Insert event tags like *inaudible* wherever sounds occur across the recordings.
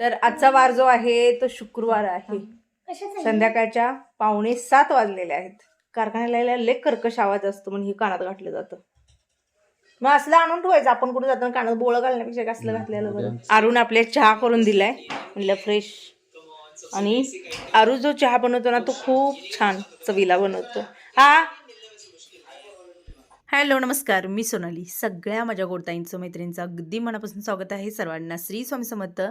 तर आजचा वार जो आहे तो शुक्रवार आहे. संध्याकाळच्या पावणे सात वाजलेले आहेत. कारखान्याला लय कर्कश आवाज असतो म्हणून हे कानात घातलं जातं. मग असलं आणून ठेवायचं. आपण कुठे जाताना कानात बोळं घालण्यापेक्षा असलं घातलेलं बरं. अरुण आपल्या चहा करून दिलाय. म्हणलं फ्रेश आणि अरू जो चहा बनवतो ना तो खूप छान चवीला बनवतो. हा? हॅलो नमस्कार. मी सोनाली. सगळ्या माझ्या गोडताईंचं मैत्रिणींचं अगदी मनापासून स्वागत आहे सर्वांना. श्री स्वामी समर्थ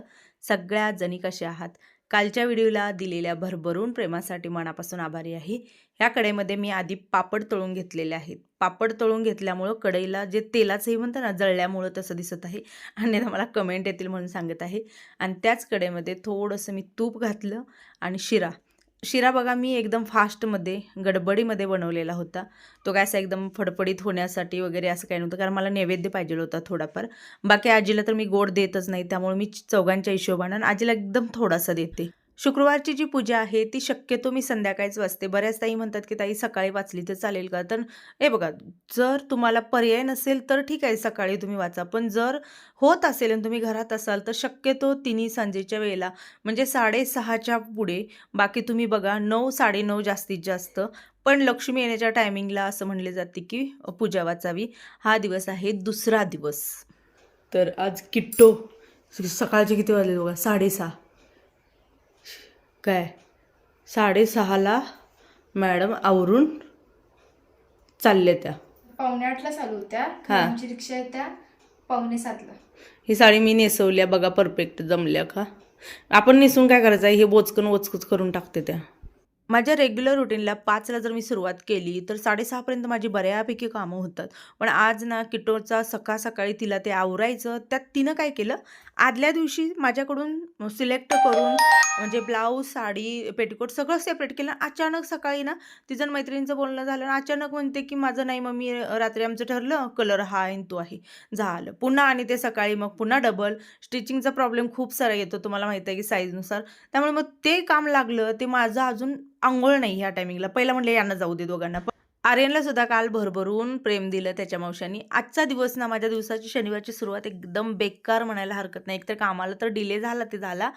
सगळ्या जणी कसे आहात? कालच्या व्हिडिओला दिलेल्या भरभरून प्रेमासाठी मनापासून आभारी आहे. ह्या कढईमध्ये मी आधी पापड तळून घेतलेले आहेत. पापड तळून घेतल्यामुळं कढईला जे तेलाचंही म्हणतं ना जळल्यामुळं तसं दिसत आहे. आणि मला कमेंट येतील म्हणून सांगत आहे. आणि त्याच कढईमध्ये थोडंसं मी तूप घातलं आणि शिरा. शिरा बघा मी एकदम फास्टमध्ये गडबडीमध्ये बनवलेला होता. तो काय असा एकदम फडफडीत होण्यासाठी वगैरे असं काही नव्हतं कारण मला नैवेद्य पाहिजे होता थोडाफार. बाकी आजीला तर मी गोड देतच नाही त्यामुळे मी चौघांच्या हिशोबानं आणि आजीला एकदम थोडासा देते. शुक्रवारची जी पूजा आहे ती शक्यतो मी संध्याकाळीच वाचते. बऱ्याच ताई म्हणतात की ताई सकाळी वाचली तर चालेल का? तर हे बघा जर तुम्हाला पर्याय नसेल तर ठीक आहे सकाळी तुम्ही वाचा. पण जर होत असेल आणि तुम्ही घरात असाल तर शक्यतो तिन्ही सांजेच्या वेळेला म्हणजे साडेसहाच्या पुढे. बाकी तुम्ही बघा नऊ साडेनऊ जास्तीत जास्त. पण लक्ष्मी येण्याच्या टायमिंगला असं म्हणले जाते की पूजा वाचावी. हा दिवस आहे दुसरा दिवस. तर आज किट्टो सकाळचे किती वाजले बघा? साडेसहा. काय? साडेसहाला मॅडम आवरून चालले त्या. पावणे आठला चालू होत्या. हा. आमची रिक्षा येत्या. पावणे सातला ही साडी मी नेसवल्या बघा परफेक्ट जमल्या का? आपण नेसून काय करायचं? आहे हे बोचकन वचकच करून टाकते त्या. माझ्या रेग्युलर रुटीनला पाचला जर मी सुरुवात केली तर साडेसहापर्यंत माझी बऱ्यापैकी कामं होतात. पण आज ना किटोचा सकाळ सकाळी तिला ते आवरायचं त्यात तिनं काय केलं आदल्या दिवशी माझ्याकडून सिलेक्ट करून म्हणजे ब्लाऊज साडी पेटिकोट सगळं सेपरेट केलं. अचानक सकाळी ना तिचं मैत्रिणीचं बोलणं झालं आणि अचानक म्हणते की माझं नाही मग मी रात्री आमचं ठरलं कलर हा आहे तो आहे. झालं. पुन्हा आणि ते सकाळी मग पुन्हा डबल स्टिचिंगचा प्रॉब्लेम खूप सारा येतो तुम्हाला माहिती आहे की साईजनुसार त्यामुळे मग ते काम लागलं ते माझं अजून आंघोळ नाही ह्या टायमिंगला पहिला म्हटलं यांना जाऊ दे दोघांना. पण आर्यनला सुद्धा काल भरभरून प्रेम दिलं त्याच्या मावशांनी आजचा दिवस ना माझ्या दिवसाची शनिवारची सुरुवात एकदम बेकार म्हणायला हरकत नाही. एकतर कामाला तर डिले झाला ते झाला.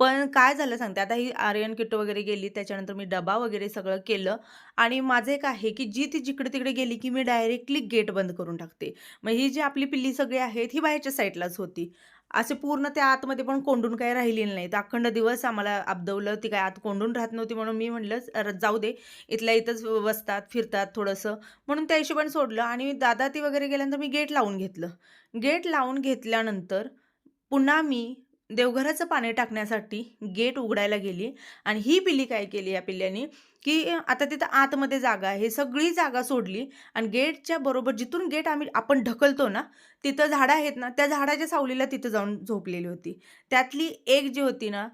पण काय झालं सांगते. आता ही आर्यन किट वगैरे गेली त्याच्यानंतर मी डबा वगैरे सगळं केलं. आणि माझं एक आहे की जी ती जिकडे तिकडे गेली की मी डायरेक्टली गेट बंद करून टाकते. मग ही जी आपली पिल्ली सगळी आहेत ही बाहेरच्या साईडलाच होती. असे पूर्ण त्या आतमध्ये पण कोंडून काही राहिलेली नाही. अखंड दिवस आम्हाला अब्दवलं ती काय आत कोंडून राहत नव्हती म्हणून मी म्हणलं जाऊ दे. इथल्या इथंच बसतात फिरतात थोडंसं. म्हणून त्या हिशोबाने सोडलं आणि दादा ती वगैरे गेल्यानंतर मी गेट लावून घेतलं. गेट लावून घेतल्यानंतर पुन्हा मी देवघराचं पाणी टाकण्यासाठी गेट उघडायला गेली. आणि ही पिल्ली काय केली या पिल्ल्याने? की आता तिथं आतमध्ये जागा आहे. सगळी जागा सोडली. आणि गेटच्या बरोबर जिथून गेट आम्ही आपण ढकलतो ना तिथं झाडं आहेत ना त्या झाडाच्या सावलीला तिथं जाऊन झोपलेली होती. त्यातली एक जी होती ना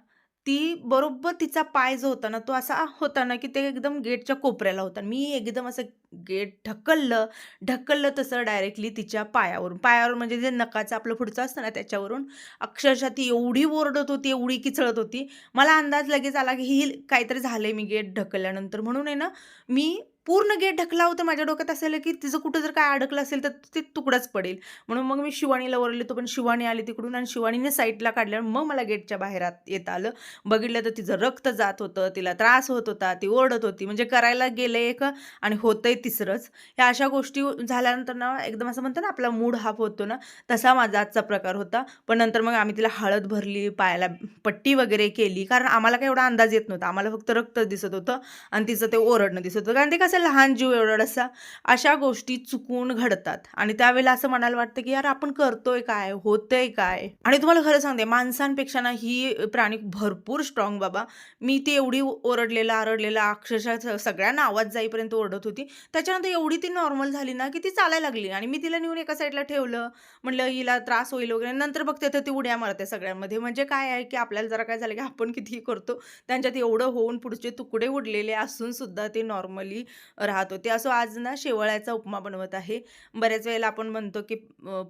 ती बरोबर तिचा पाय जो होता ना तो असा होता ना की ते एकदम गेटच्या कोपऱ्याला होता. मी एकदम असं गेट ढकललं ढकललं तसं डायरेक्टली तिच्या पायावरून. पायावर म्हणजे जे नकाचं आपलं पुढचं असतं ना त्याच्यावरून. अक्षरशः ती एवढी ओरडत होती एवढी किचळत होती. मला अंदाज लगेच आला की ही काहीतरी झालंय मी गेट ढकलल्यानंतर. म्हणून आहे ना मी पूर्ण गेट ढकला होतं माझ्या डोक्यात असेल की तिचं कुठं जर काय अडकलं असेल तर ते तुकडाच पडेल. म्हणून मग मी शिवाणीला वरले तो पण शिवानी आली तिकडून आणि शिवानीने साईडला काढल्यावर मग मला गेटच्या बाहेर येत येता आलं. बघितलं तर तिचं रक्त जात होतं तिला त्रास होत होता ती ओरडत होती. म्हणजे करायला गेलं एक आणि होतंय तिसरंच. ह्या अशा गोष्टी झाल्यानंतर ना एकदम असं म्हणतं ना आपला मूड हाफ होतो ना तसा माझा आजचा प्रकार होता. पण नंतर मग आम्ही तिला हळद भरली पायाला पट्टी वगैरे केली. कारण आम्हाला काही एवढा अंदाज येत नव्हता. आम्हाला फक्त रक्त दिसत होतं आणि तिचं ते ओरडणं दिसत होतं. कारण ते कसं लहान जीव एवढासा अशा गोष्टी चुकून घडतात. आणि त्यावेळेला असं म्हणायला वाटतं की यार आपण करतोय काय? होतंय काय? आणि तुम्हाला खरं सांगते माणसांपेक्षा ना ही प्राणी भरपूर स्ट्रॉंग बाबा. मी ती एवढी ओरडलेला आरडलेला अक्षरशः सगळ्यांना आवाज जाईपर्यंत ओरडत होती. त्याच्यानंतर एवढी ती नॉर्मल झाली ना की ती चालायला लागली. आणि मी तिला नेऊन एका साईडला ठेवलं. म्हणलं हिला त्रास होईल वगैरे. नंतर बघते तर ती उड्या मारते सगळ्यांमध्ये. म्हणजे काय आहे की आपल्याला जरा काय झालं की आपण कितीही करतो त्यांच्यात एवढं होऊन पुढचे तुकडे उडलेले असून सुद्धा ते नॉर्मली राहत. होते असं आज ना शेवळ्याचा उपमा बनवत आहे. बऱ्याच वेळेला आपण म्हणतो की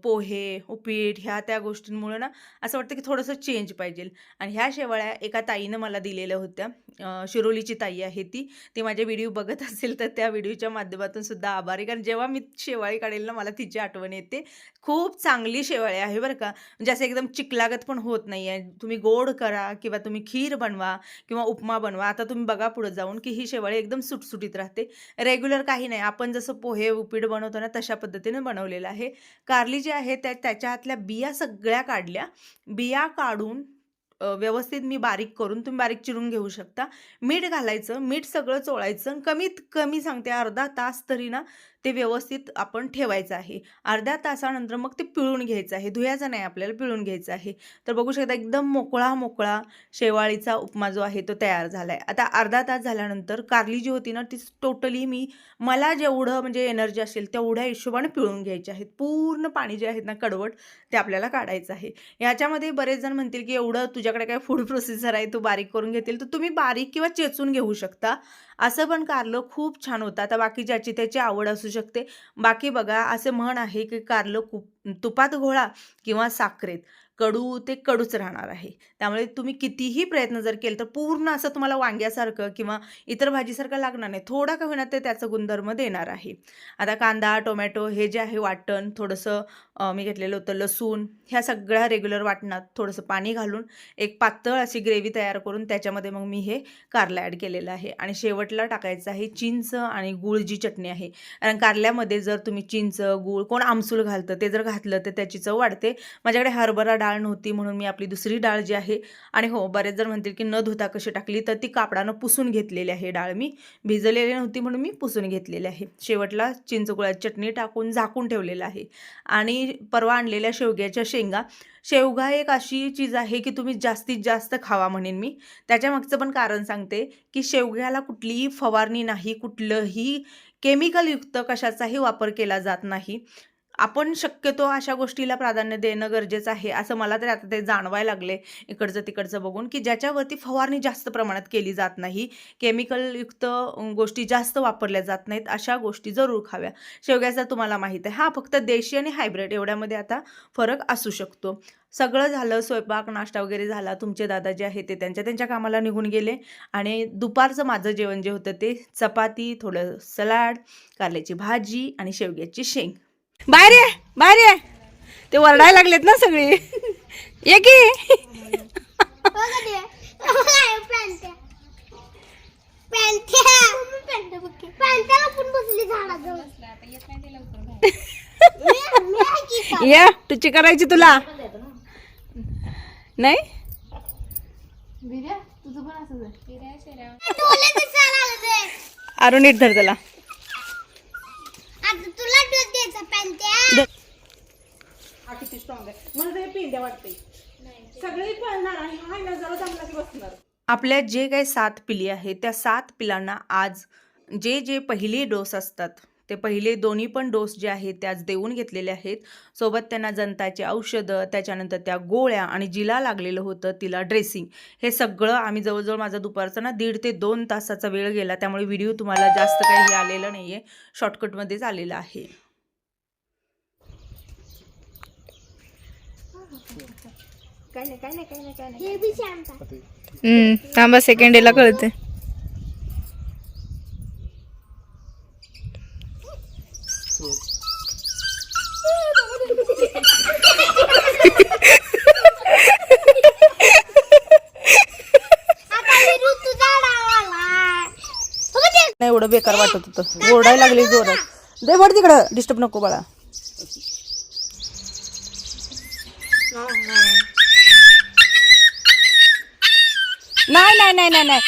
पोहे उपीट ह्या त्या गोष्टींमुळे ना असं वाटतं की थोडंसं चेंज पाहिजे. आणि ह्या शेवळ्या एका ताईनं मला दिलेल्या होत्या. शिरोलीची ताई आहे ती. ती माझे व्हिडिओ बघत असेल तर त्या व्हिडिओच्या माध्यमातून सुद्धा आभारी कारण जेव्हा मी शेवाळी काढेल ना मला तिची आठवण येते. खूप चांगली शेवाळी आहे बरं का. म्हणजे असं एकदम चिकलागत पण होत नाही आहे तुम्ही गोड करा किंवा तुम्ही खीर बनवा किंवा उपमा बनवा. आता तुम्ही बघा पुढे जाऊन की ही शेवाळी एकदम सुटसुटीत राहते. रेग्युलर काही नाही. आपण जसं पोहे उपीट बनवतो ना तशा पद्धतीने बनवलेलं आहे. कारली जी आहे त्या त्याच्यातल्या बिया सगळ्या काढल्या. बिया काढून व्यवस्थित मी बारीक करून तुम्ही बारीक चिरून घेऊ शकता. मीठ घालायचं मीठ सगळं चोळायचं. कमीत कमी सांगते अर्धा तास तरी ना ते व्यवस्थित आपण ठेवायचं आहे. अर्ध्या तासानंतर मग ते पिळून घ्यायचं आहे. धुयाचं नाही आपल्याला पिळून घ्यायचं आहे. तर बघू शकता एकदम मोकळा मोकळा शेवाळीचा उपमा जो आहे तो तयार झाला आहे आता अर्धा तास झाल्यानंतर कारली जी होती ना ती टोटली मी मला जेवढं म्हणजे एनर्जी असेल तेवढ्या हिशोबाने पिळून घ्यायचे आहेत. पूर्ण पाणी जे आहेत ना कडवट ते आपल्याला काढायचं आहे. याच्यामध्ये बरेच जण म्हणतील की एवढं तुझ्याकडे काय फूड प्रोसेसर आहे तू बारीक करून घेतील. तर तुम्ही बारीक किंवा चेचून घेऊ शकता. असं पण कारलं खूप छान होतं. आता बाकी ज्याची त्याची आवड असू शकते. बाकी बघा असे म्हण आहे की कारलं कुप तुपात घोळा किंवा साखरेत. कडू ते कडूच राहणार आहे. त्यामुळे तुम्ही कितीही प्रयत्न जर केले तर पूर्ण असं तुम्हाला वांग्यासारखं किंवा इतर भाजीसारखं लागणार नाही. थोडा का होईना ते त्याचं गुणधर्म देणार आहे. आता कांदा टोमॅटो हे जे आहे वाटण थोडंसं मी घेतलेलं होतं लसूण ह्या सगळ्या रेग्युलर वाटणात थोडंसं पाणी घालून एक पातळ अशी ग्रेव्ही तयार करून त्याच्यामध्ये मग मी हे कारलं ॲड केलेलं आहे. आणि शेवटला टाकायचं आहे चिंच आणि गूळ जी चटणी आहे. कारण कारल्यामध्ये जर तुम्ही चिंच गूळ कोण आमसूल घालतं ते जर घातलं तर त्याची चव वाढते. माझ्याकडे हरभरा डाळ नव्हती म्हणून मी आपली दुसरी डाळ जी आहे आणि हो बरेच जण म्हणतील की न धुता कशी टाकली? तर ती कापडानं पुसून घेतलेली आहे डाळ मी. भिजलेली नव्हती म्हणून मी पुसून घेतलेली आहे. शेवटला चिंचगुळाची चटणी टाकून झाकून ठेवलेलं आहे. आणि परवा आणलेल्या शेवग्याच्या शेंगा. शेवगा एक अशी चीज आहे की तुम्ही जास्तीत जास्त खावा म्हणेन मी. त्याच्यामागचं पण कारण सांगते की शेवग्याला कुठलीही फवारणी नाही कुठलंही केमिकलयुक्त कशाचाही वापर केला जात नाही. आपण शक्यतो अशा गोष्टीला प्राधान्य देणं गरजेचं आहे असं मला तरी आता ते जाणवायला लागले इकडचं तिकडचं बघून की ज्याच्यावरती फवारणी जास्त प्रमाणात केली जात नाही केमिकलयुक्त गोष्टी जास्त वापरल्या जात नाहीत अशा गोष्टी जरूर खाव्या. शेवग्याचा तुम्हाला माहीत आहे हा फक्त देशी आणि हायब्रिड एवढ्यामध्ये आता फरक असू शकतो. सगळं झालं स्वयंपाक नाश्ता वगैरे झाला तुमचे दादा जे आहे ते त्यांच्या त्यांच्या कामाला निघून गेले आणि दुपारचं माझं जेवण जे होतं ते चपाती थोडं सलाड कारल्याची भाजी आणि शेवग्याची शेंग. बाहेर ये बाहेर ये. ते वरडायला लागलेत ना सगळी. ये की. ये तुझी करायची तुला. नाही? अरुण नीट धर त्याला तुला डोस द्यायचा पॅन्ट्या हा किती स्ट्रॉंग आहे. मला ते पेंड्या वाटते सगळे पळणार आणि हा नजरा चांगला की बसणार. आपल्या जे काही सात पिली आहेत त्या सात पिलांना आज जे जे पहिले डोस असतात ते पहिले दोन्ही पण डोस जे आहेत ते आज देऊन घेतलेले आहेत. सोबत त्यांना जंताची औषधं त्याच्यानंतर त्या गोळ्या आणि जिला लागलेलं होतं तिला ड्रेसिंग हे सगळं आम्ही जवळजवळ माझा दुपारचा ना दीड ते दोन तासाचा वेळ गेला त्यामुळे व्हिडिओ तुम्हाला जास्त काही हे आलेलं नाही आहे शॉर्टकटमध्येच आलेलं आहे. हे बी शांता थांबा सेकंड डेला कळते. नाही एवढं बेकार वाटत होतं. ओरडायला लागली जोरात. दे वर तिकडं. डिस्टर्ब नको बाळा. नाही नाही नाही नाही.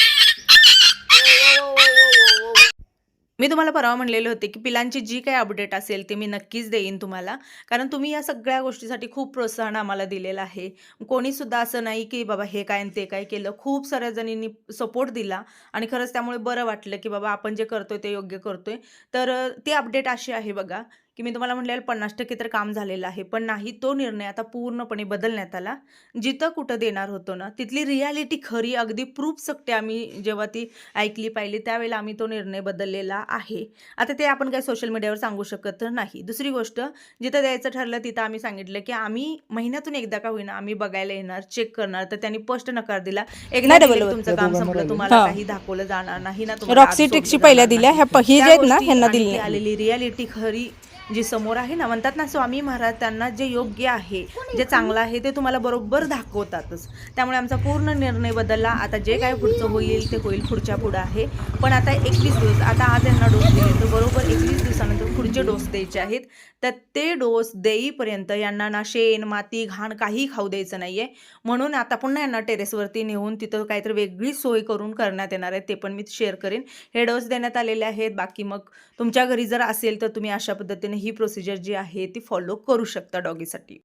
मी तुम्हाला परवा म्हणलेले होते की पिलांची जी काही अपडेट असेल ते मी नक्कीच देईन तुम्हाला. कारण तुम्ही या सगळ्या गोष्टीसाठी खूप प्रोत्साहन आम्हाला दिलेलं आहे. कोणीसुद्धा असं नाही की बाबा हे काय ते काय केलं. खूप साऱ्या जणींनी सपोर्ट दिला आणि खरंच त्यामुळे बरं वाटलं की बाबा आपण जे करतोय ते योग्य करतोय. तर ती अपडेट अशी आहे बघा. की मी तुम्हाला म्हटलेलं पन्नास टक्के तर काम झालेलं आहे पण नाही तो निर्णय आता पूर्णपणे बदलण्यात आला. जिथं कुठं देणार होतो ना तिथली रियालिटी खरी अगदी प्रूफ सकते आम्ही जेव्हा ती ऐकली पाहिली त्यावेळेला आम्ही तो निर्णय बदललेला आहे. आता ते आपण काही सोशल मीडियावर सांगू शकत नाही. दुसरी गोष्ट जिथं द्यायचं ठरलं तिथं आम्ही सांगितलं की आम्ही महिन्यातून एकदा का होईना आम्ही बघायला येणार चेक करणार. तर त्यांनी स्पष्ट नकार दिला. एकदा तुमचं काम संपलं तुम्हाला. काही दाखवलं जाणार नाही ना तुम्हाला पहिल्या दिल्या ही जे आहेत ना ह्यांना दिली. आलेली रियालिटी खरी जी समोर आहे ना म्हणतात ना स्वामी महाराज त्यांना जे योग्य आहे जे चांगलं आहे ते तुम्हाला बरोबर दाखवतातच. त्यामुळे आमचा पूर्ण निर्णय बदलला. आता जे काय पुढचं होईल ते होईल पुढच्या पुढं आहे. पण आता एकवीस दिवस आता आज यांना डोस दिले तर बरोबर एकवीस दिवसानंतर पुढचे डोस द्यायचे आहेत. तर ते डोस देईपर्यंत यांना ना शेण माती घाण काही खाऊ द्यायचं नाहीये. म्हणून आता पुन्हा यांना टेरेसवरती नेऊन तिथं काहीतरी वेगळी सोय करून करण्यात येणार आहे ते पण मी शेअर करेन. हे डोस देण्यात आलेले आहेत. बाकी मग तुमच्या घरी जर असेल तर तुम्ही अशा पद्धतीने ही प्रोसिजर जी आहे ती फॉलो करू शकता डॉगीसाठी.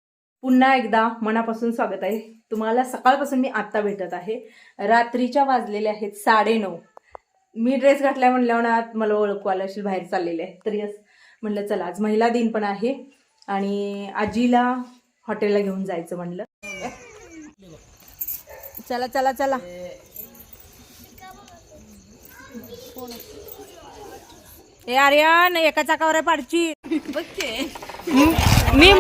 पुन्हा एकदा मनापासून स्वागत आहे. तुम्हाला सकाळपासून मी आत्ता भेटत आहे. रात्रीच्या वाजलेल्या आहेत साडेनऊ. मी ड्रेस घातलाय म्हणल्यावर ना मला ओळखू आलं असेल बाहेर चाललेले आहे. तरी असं म्हणलं चला आज महिला दिन पण आहे. आणि आजीला हॉटेलला घेऊन जायचं म्हणलं. चला चला चला. ए आर्यन एका चाकावर आहे पाडची. मी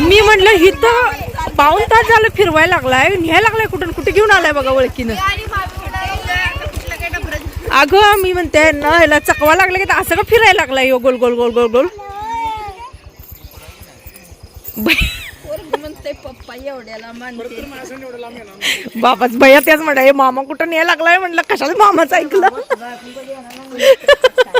मी म्हणलं हिथं पाऊन तास झालं फिरवायला लागलाय न्यायला लागलाय कुठून? कुठे घेऊन आलाय बघा ओळखीनं? अगं मी म्हणते ना ह्याला चकवा लागला की असं का फिरायला लागलाय ह्यो गोल गोल गोल गोल गोल? बाबाच भैया तेच म्हणा हे मामा कुठं न्यायला लागलाय? म्हणलं कशाला मामाचं ऐकलं? *laughs* *laughs*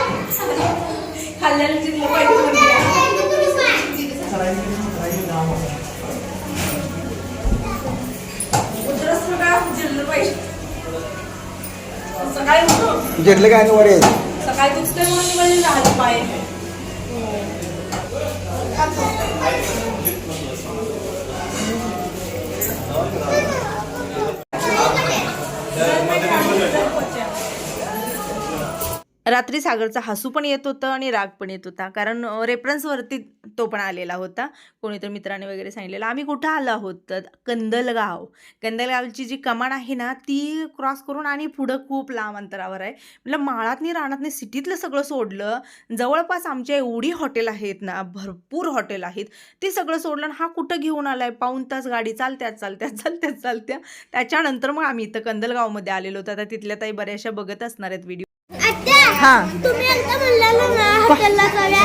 ह्याच्याकडून घेतलं काय वर यायचं सकाळी दुखतंय म्हणून मी म्हणजे राहिलं पाय रात्री सागरचा हसू पण येत होतं आणि राग पण येत होता. कारण रेफरन्सवरती तो पण आलेला होता. कोणीतरी मित्राने वगैरे सांगितलेलं आम्ही कुठं आलो आहोत? तर कंदलगाव. कंदलगावची जी कमान आहे ना ती क्रॉस करून आणि पुढं खूप लांब अंतरावर आहे. म्हटलं माळातनी रानातनी सिटीतलं सगळं सोडलं. जवळपास आमच्या एवढी हॉटेल आहेत ना भरपूर हॉटेल आहेत. ते सगळं सोडलं आणि हा कुठं घेऊन आला आहे पाऊन तास गाडी चालत्या चालत्या चालत्या चालत्या. त्याच्यानंतर मग आम्ही इथं कंदलगावमध्ये आलेलो होतो. आता तिथल्या ताई बऱ्याचशा बघत असणार आहेत व्हिडिओ हा. तुम्ही आता म्हणलेलं ना हॉटेलला जाऊया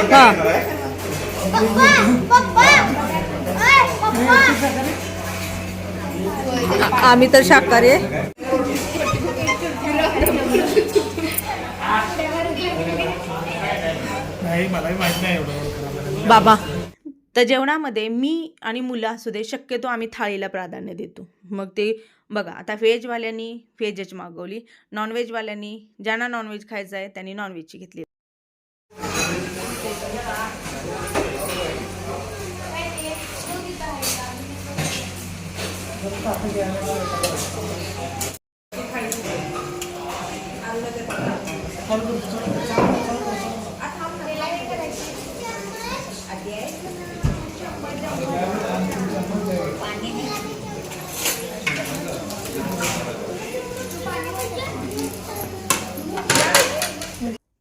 पप्पा पप्पा ओय, पप्पा. आम्ही तर शाकाहारी आहे. नाही मलाही माहीत नाही एवढं बाबा. तर जेवणामध्ये मी आणि मुलं असू दे शक्यतो आम्ही थाळीला प्राधान्य देतो. मग ते बघा आता व्हेजवाल्यांनी व्हेजच मागवली नॉनव्हेजवाल्यांनी ज्यांना नॉनव्हेज खायचं आहे त्यांनी नॉनव्हेजची घेतली.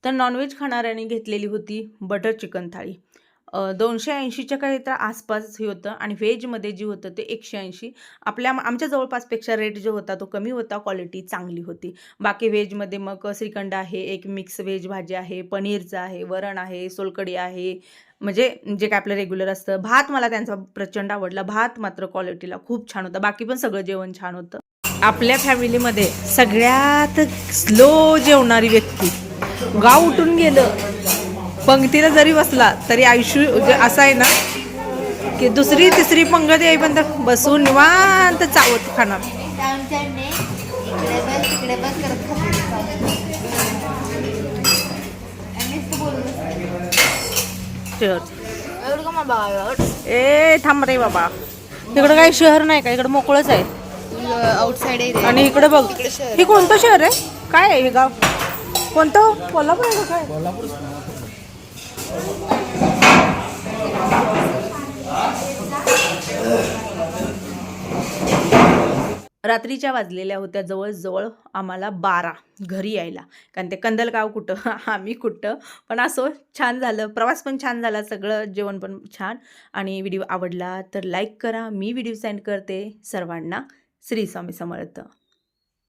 तर नॉनव्हेज खाणाऱ्यांनी घेतलेली होती बटर चिकन थाळी. दोनशे ऐंशीच्या काही तर आसपास हे होतं आणि व्हेजमध्ये जे होतं ते एकशे ऐंशी. आपल्या आमच्या जवळपासपेक्षा रेट जो होता तो कमी होता क्वालिटी चांगली होती. बाकी व्हेजमध्ये मग श्रीखंड आहे एक मिक्स व्हेज भाजी आहे पनीरचं आहे वरण आहे सोलकडी आहे. म्हणजे जे काय आपलं रेग्युलर असतं. भात मला त्यांचा प्रचंड आवडला. भात मात्र क्वालिटीला खूप छान होता. बाकी पण सगळं जेवण छान होतं. आपल्या फॅमिलीमध्ये सगळ्यात स्लो जेवणारी व्यक्ती गाव उठून गेलं. पंक्तीला जरी बसला तरी आयुष्य असं आहे ना की दुसरी तिसरी पंगत येईपर्यंत बसून निवांत चावत खाणार. तिकडे ए थांब रे बाबा. इकडं काही शहर नाही का? इकडं मोकळंच आहे. आउटसाइड आणि इकडे बघ. हे कोणतं शहर आहे? काय आहे हे गाव? कोणतं? कोल्हापूर आहे काय काय? रात्रीच्या वाजलेल्या होत्या जवळजवळ आम्हाला बारा घरी यायला. कारण ते कंदलगाव कुठं? *laughs* आम्ही कुठं? पण असो छान झालं. प्रवास पण छान झाला. सगळं जेवण पण छान. आणि व्हिडिओ आवडला तर लाईक करा. मी व्हिडिओ सेंड करते सर्वांना. श्री स्वामी समर्थ.